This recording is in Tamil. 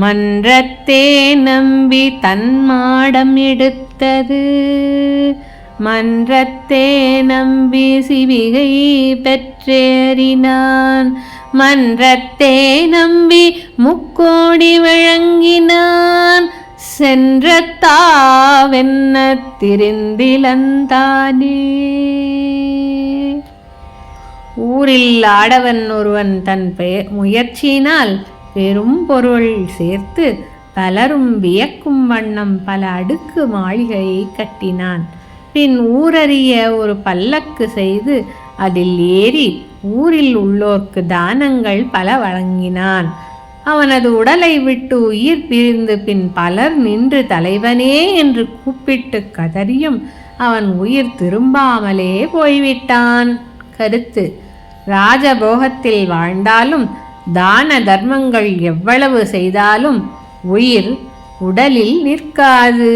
மன்றத்தே நம்பி தன்மாடம் எடுத்தது. மன்றத்தே நம்பி சிவிகை பெற்றேறினான். மன்றத்தே நம்பி முக்கோடி வழங்கினான். சென்றத்தாவென்ன திரிந்திலந்தானே. ஊரில் ஆடவன் ஒருவன் தன் பெயர் முயற்சியினால் பெரும் பொருள் சேர்த்து பலரும் வியக்கும் வண்ணம் பல அடுக்கு மாளிகையை கட்டினான். பின் ஊரறிய ஒரு பல்லக்கு செய்து அதில் ஏறி ஊரில் உள்ளோர்க்கு தானங்கள் பல வழங்கினான். அவனது உடலை விட்டு உயிர் பிரிந்து பின் பலர் நின்று தலைவனே என்று கூப்பிட்டு கதறியும் அவன் உயிர் திரும்பாமலே போய்விட்டான். கருத்து ராஜபோகத்தில் வாழ்ந்தாலும் தான தர்மங்கள் எவ்வளவு செய்தாலும் உயிர் உடலில் நிற்காது.